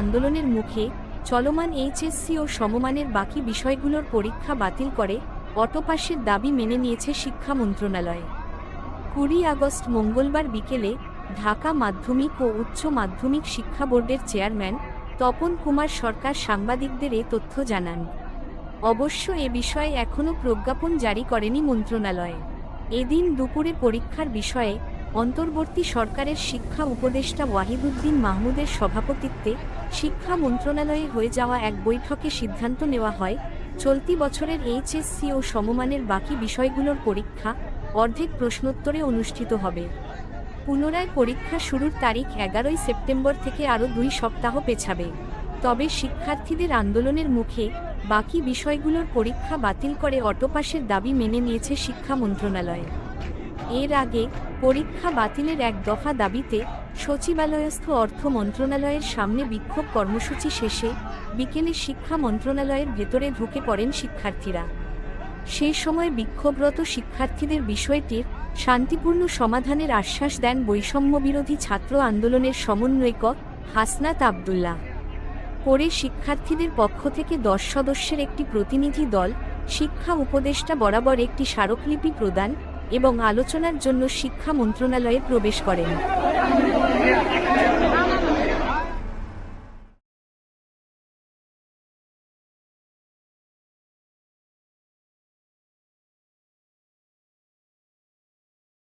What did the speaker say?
আন্দোলনের মুখে চলমান এইচএসসি ও সমমানের বাকি বিষয়গুলোর পরীক্ষা বাতিল করে অটোপাসের দাবি মেনে নিয়েছে শিক্ষা মন্ত্রণালয়। কুড়ি আগস্ট মঙ্গলবার বিকেলে ঢাকা মাধ্যমিক ও উচ্চ মাধ্যমিক শিক্ষা বোর্ডের চেয়ারম্যান তপন কুমার সরকার সাংবাদিকদের এ তথ্য জানান। অবশ্য এ বিষয়ে এখনও প্রজ্ঞাপন জারি করেনি মন্ত্রণালয়। এদিন দুপুরে পরীক্ষার বিষয়ে অন্তর্বর্তী সরকারের শিক্ষা উপদেষ্টা ওয়াহিদুদ্দিন মাহমুদের সভাপতিত্বে শিক্ষা মন্ত্রণালয়ে হয়ে যাওয়া এক বৈঠকে সিদ্ধান্ত নেওয়া হয়, চলতি বছরের এইচএসসি ও সমমানের বাকি বিষয়গুলোর পরীক্ষা অর্ধেক প্রশ্নোত্তরে অনুষ্ঠিত হবে। পুনরায় পরীক্ষা শুরুর তারিখ এগারোই সেপ্টেম্বর থেকে আরও দুই সপ্তাহ পেছাবে। তবে শিক্ষার্থীদের আন্দোলনের মুখে বাকি বিষয়গুলোর পরীক্ষা বাতিল করে অটোপাসের দাবি মেনে নিয়েছে শিক্ষা মন্ত্রণালয়। এর আগে পরীক্ষা বাতিলের এক দফা দাবিতে সচিবালয়স্থ অর্থ মন্ত্রণালয়ের সামনে বিক্ষোভ কর্মসূচি শেষে বিকেলে শিক্ষা মন্ত্রণালয়ের ভেতরে ঢুকে পড়েন শিক্ষার্থীরা। সেই সময় বিক্ষোভরত শিক্ষার্থীদের বিষয়টির শান্তিপূর্ণ সমাধানের আশ্বাস দেন বৈষম্য বিরোধী ছাত্র আন্দোলনের সমন্বয়ক হাসনাত আবদুল্লাহ। পরে শিক্ষার্থীদের পক্ষ থেকে দশ সদস্যের একটি প্রতিনিধি দল শিক্ষা উপদেষ্টা বরাবর একটি স্মারকলিপি প্রদান এবং আলোচনার জন্য শিক্ষা মন্ত্রণালয়ে প্রবেশ করেন।